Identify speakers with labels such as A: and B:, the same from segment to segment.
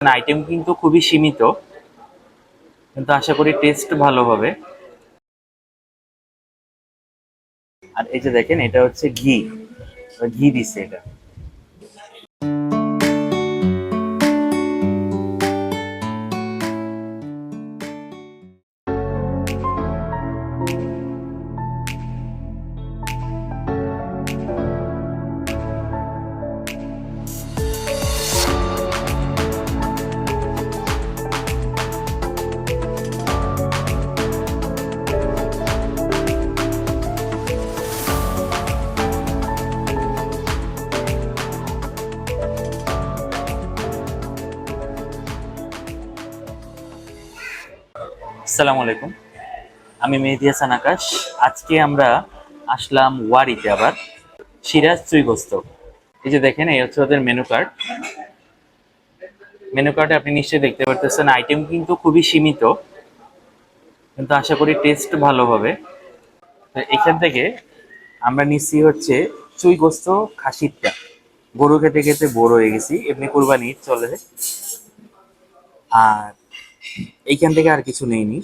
A: Item কিন্তু খুবই সীমিত, কিন্তু আশা করি টেস্ট ভালো হবে। আর এই যে দেখেন, এটা হচ্ছে ঘি। ঘি দিচ্ছে এটা। আসসালামু আলাইকুম। আমি মেহেদি হাসান আকাশ। আজকে আমরা আসলাম ওয়ারিতে আবার। সিরাজ চুইগস্ত এই যে দেখেন, এই হচ্ছে ওদের মেনু কার্ড মেনু কার্ডে আপনি নিশ্চয়ই দেখতে পারতেছেন আইটেম কিন্তু খুবই সীমিত। কিন্তু আশা করি টেস্ট ভালো হবে। তো এখান থেকে আমরা নিচ্ছি হচ্ছে চুইগস্ত খাসিরটা। গরু খেতে খেতে বড় হয়ে গেছি, এমনি কোরবানি চলে। আর এইখান থেকে আর কিছু নেইনি।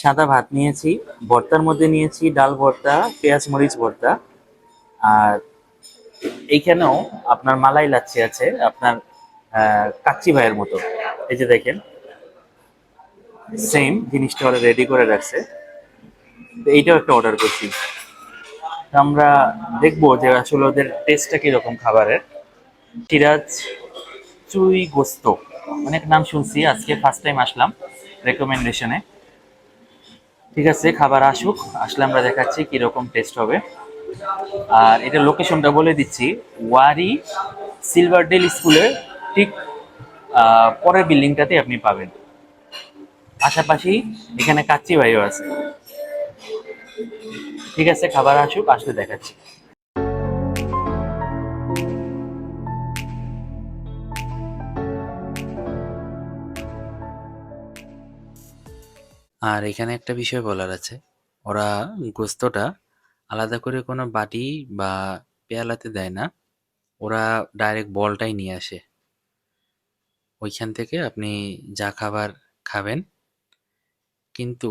A: সাদা ভাত নিয়েছি, ভর্তার মধ্যে নিয়েছি ডাল ভর্তা, পেঁয়াজ মরিচ ভর্তা। আর এইখানেও আপনার মালাই লাচ্ছি আছে, আপনার কাচ্চি ভাইয়ের মতো। এই যে দেখেন সেম জিনিসটা ওরা রেডি করে রাখছে। তো এইটাও একটা অর্ডার করছি। আমরা দেখব যে আসলে ওদের টেস্টটা কীরকম খাবারের। সিরাজ চুই গোস্ত, অনেক নাম শুনছি, আজকে ফার্স্ট টাইম আসলাম রেকমেন্ডেশনে ঠিক আছে, খাবার আসুক। আসলে আমরা দেখাচ্ছি কীরকম টেস্ট হবে। আর এটা লোকেশনটা বলে দিচ্ছি, ওয়ারি সিলভার ডেল স্কুলের ঠিক পরের বিল্ডিংটাতে আপনি পাবেন। পাশাপাশি এখানে কাচ্চি ভাইও আছে। ঠিক আছে, খাবার আসুক, আসলে দেখাচ্ছি।
B: আর এখানে একটা বিষয় বলার আছে। ওরা গোস্তটা আলাদা করে কোনো বাটি বা পেয়ালাতে দেয় না। ওরা ডাইরেক্ট বলটাই নিয়ে আসে। ওইখান থেকে আপনি যা খাবার খাবেন, কিন্তু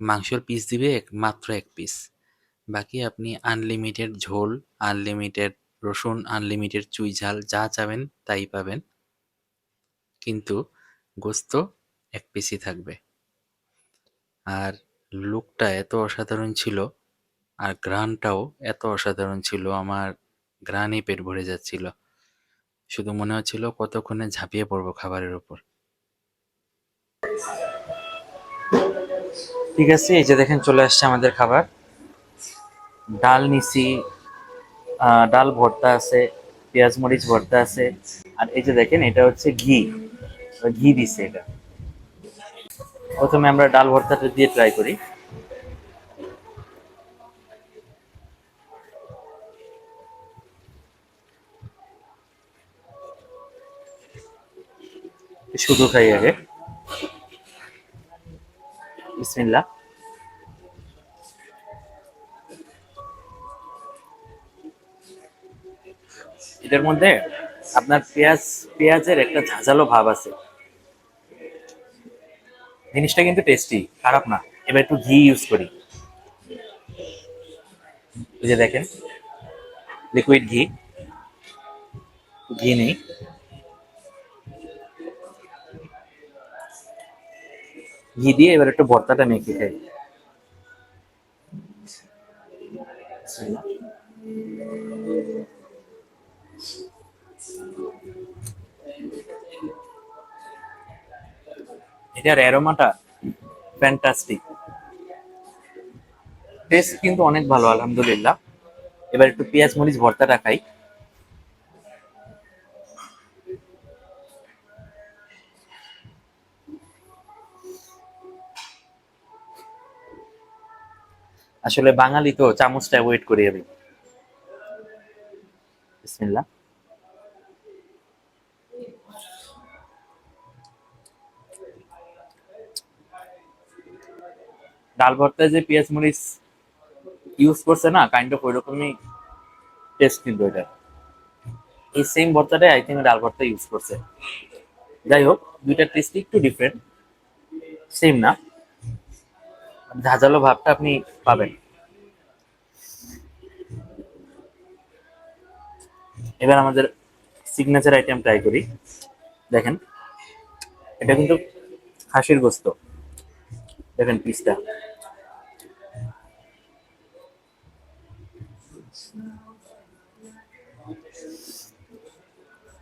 B: মাংসর পিস দিবে মাত্র এক পিস বাকি আপনি আনলিমিটেড ঝোল আনলিমিটেড রসুন আনলিমিটেড চুই ঝাল যা চাবেন তাই পাবেন। কিন্তু গোস্ত এক পিসই থাকবে। আর লুকটা এত অসাধারণ ছিল আর ঘ্রাণটাও এত অসাধারণ ছিল, আমার ঘ্রাণে পেট ভরে যাচ্ছিল। শুধু মনে হচ্ছিল কতক্ষণে ঝাঁপিয়ে পড়ব খাবারের ওপর।
A: ঠিক আছে, এই যে দেখেন চলে আসছে আমাদের খাবার। ডাল নিছি ডাল ভর্তা আছে, পেঁয়াজ মরিচ ভর্তা আছে, আর এই যে দেখেন এটা হচ্ছে ঘি। ঘি দিছে এটা। প্রথমে আমরা ডাল ভর্তাটা দিয়ে ট্রাই করি। শুধু খাই আগে। বিসমিল্লাহ। এটার মধ্যে আপনার পেঁয়াজ, পেঁয়াজের একটা ঝাঁঝালো ভাব আছে। জিনিসটা কিন্তু টেস্টি খারাপ না। এবার একটু ঘি ইউজ করি। যে দেখেন লিকুইড ঘি। ঘি নেই। ঘি দিয়ে এবার একটু ভর্তাটা মেখে খাই। বিসমিল্লাহ। এটার অ্যারোমাটা ফ্যান্টাস্টিক। টেস্ট কিন্তু অনেক ভালো, আলহামদুলিল্লাহ। এবার একটু পেঁয়াজ মরিচ ভর্তাটা খাই। আসলে বাঙালি তো চামচটা অ্যাভয়েড করি আমি। বিসমিল্লাহ। ডাল ভর্তায় যে পেঁয়াজ মরিচ ইউজ করছে না কাইন্ড অফ ওইরকমই টেস্ট কিন্তু এটা। এই সেম ভর্তাটাই আই থিঙ্ক ডাল ভর্তা ইউজ করছে। যাই হোক দুইটার টেস্ট একটু ডিফারেন্ট সেম না। ঝাঁঝালো ভাবটা আপনি পাবেন। এবার আমাদের সিগনেচার আইটেম ট্রাই করি। দেখেন, এটা কিন্তু হাসির গোস্ত। দেখেন পিসটা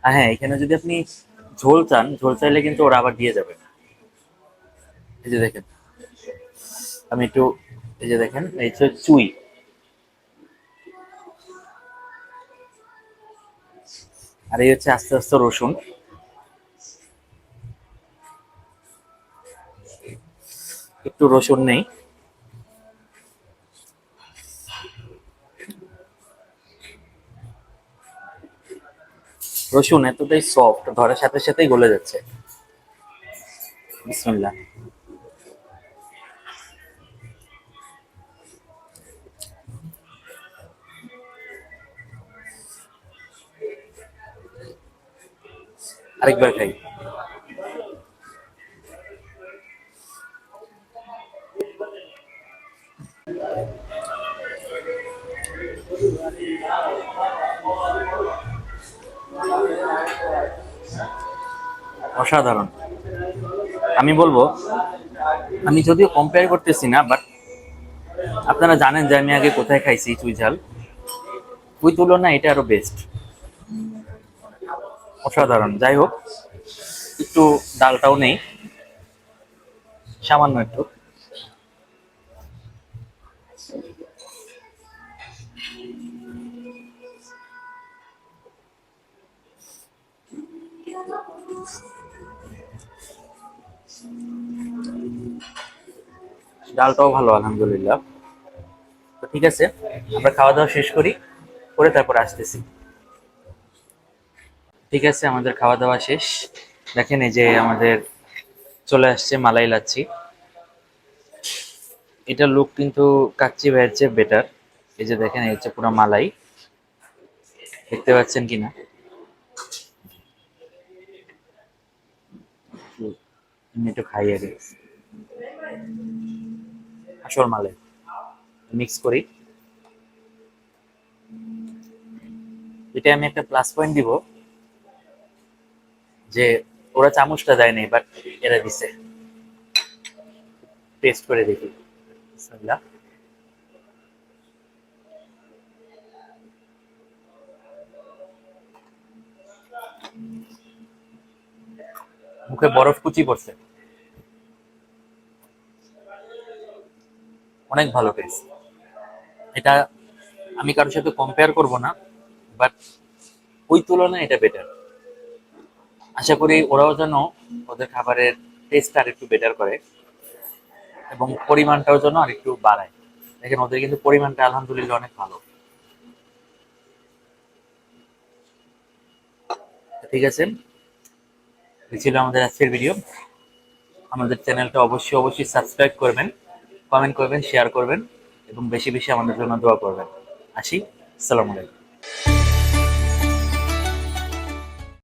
A: হ্যাঁ এখানে যদি আপনি ঝোল চান, ঝোল চাইলে কিন্তু ওরা আবার দিয়ে যাবে। এই যে দেখেন, আমি একটু, এই যে দেখেন, এই হচ্ছে চুই। আর এই হচ্ছে আস্তে আস্তে রসুন। একটু রসুন নেই। রসুন এতটাই সফট ধরার সাথে সাথেই গলে যাচ্ছে। আরেকবার খাই। অসাধারণ। আমি বলব, আমি যদিও কম্পেয়ার করতেছি না বাট আপনারা জানেন যে আমি আগে কোথায় খাইছি চুই ঝাল। ওই তুলনায় এটা আরও বেস্ট অসাধারণ। যাই হোক, একটু ডালটাও নেই। সামান্য একটু। ডালটাও ভালো, আলহামদুলিল্লাহ। তো ঠিক আছে, আমরা খাওয়া দাওয়া শেষ করি, করে তারপর আসতেছি। ঠিক আছে, আমাদের খাওয়া দাওয়া শেষ। দেখেন এই যে আমাদের চলে আসছে মালাই লাচ্ছি। এটা লুক কিন্তু কাচ্চি ভাইয়ের চেয়ে বেটার এই যে দেখেন, এই হচ্ছে পুরো মালাই। দেখতে পাচ্ছেন কিনা? আমি একটু খাই আগে। আসল মালে। মিক্স করি। এটা আমি একটা প্লাস পয়েন্ট দিব যে ওরা চামচটা নাই বাট এরা দিছে। টেস্ট করে দেখি। বিসমিল্লাহ। মুখে বরফ কুচি পড়ছে। অনেক ভালো টেস্ট এটা আমি কারোর সাথে কম্পেয়ার করব না বাট ওই তুলনায় এটা বেটার আশা করি ওরাও যেন ওদের খাবারের টেস্ট আর একটু বেটার করে এবং পরিমাণটাও যেন আর একটু বাড়ায়। দেখেন, ওদের কিন্তু পরিমাণটা আলহামদুলিল্লাহ অনেক ভালো। ঠিক আছে? ছিল আমাদের আজকের ভিডিও আমাদের চ্যানেলটা অবশ্যই অবশ্যই সাবস্ক্রাইব করবেন কমেন্ট করবেন শেয়ার করবেন, এবং বেশি বেশি আমাদের জন্য দোয়া করবেন। আসি সালাম আলাইকুম।